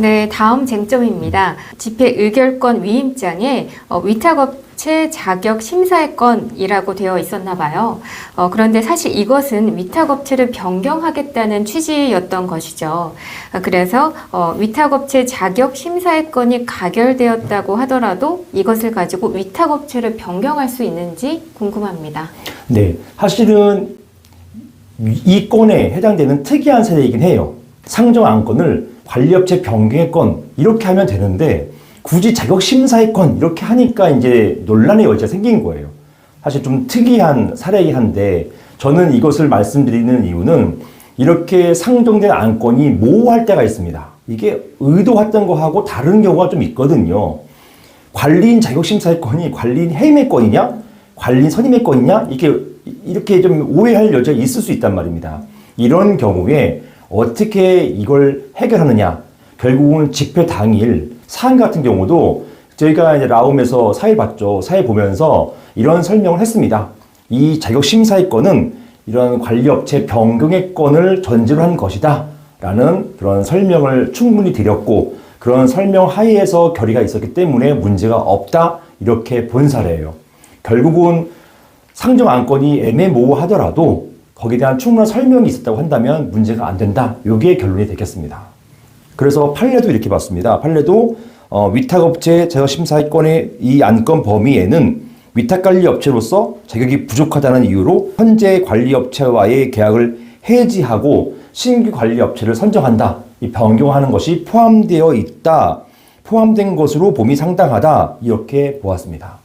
네, 다음 쟁점입니다. 집회 의결권 위임장에 어, 위탁업 체 자격 심사의 건이라고 되어 있었나 봐요. 어, 그런데 사실 이것은 위탁업체를 변경하겠다는 취지였던 것이죠. 아, 그래서 어, 위탁업체 자격 심사의 건이 가결되었다고 하더라도 이것을 가지고 위탁업체를 변경할 수 있는지 궁금합니다. 네, 사실은 이 건에 해당되는 특이한 사례이긴 해요. 상정 안건을 관리업체 변경의 건 이렇게 하면 되는데 굳이 자격 심사의 건 이렇게 하니까 이제 논란의 여지가 생긴 거예요. 사실 좀 특이한 사례이긴 한데 저는 이것을 말씀드리는 이유는 이렇게 상정된 안건이 모호할 때가 있습니다. 이게 의도했던 거하고 다른 경우가 좀 있거든요. 관리인 자격심사의 건이 관리인 해임의 건이냐? 관리인 선임의 건이냐? 이렇게, 이렇게 좀 오해할 여지가 있을 수 있단 말입니다. 이런 경우에 어떻게 이걸 해결하느냐? 결국은 집회 당일 사안 같은 경우도 저희가 이제 라움에서 사회 봤죠. 사회 보면서 이런 설명을 했습니다. 이 자격 심사의 건은 이런 관리업체 변경의 건을 전제로 한 것이다. 라는 그런 설명을 충분히 드렸고 그런 설명 하에서 결의가 있었기 때문에 문제가 없다. 이렇게 본 사례예요. 결국은 상정 안건이 애매모호하더라도 거기에 대한 충분한 설명이 있었다고 한다면 문제가 안 된다. 이게 결론이 되겠습니다. 그래서 판례도 이렇게 봤습니다. 판례도 어, 위탁업체 제어 심사건의 이 안건 범위에는 위탁관리업체로서 자격이 부족하다는 이유로 현재 관리업체와의 계약을 해지하고 신규 관리업체를 선정한다. 이 변경하는 것이 포함되어 있다. 포함된 것으로 봄이 상당하다. 이렇게 보았습니다.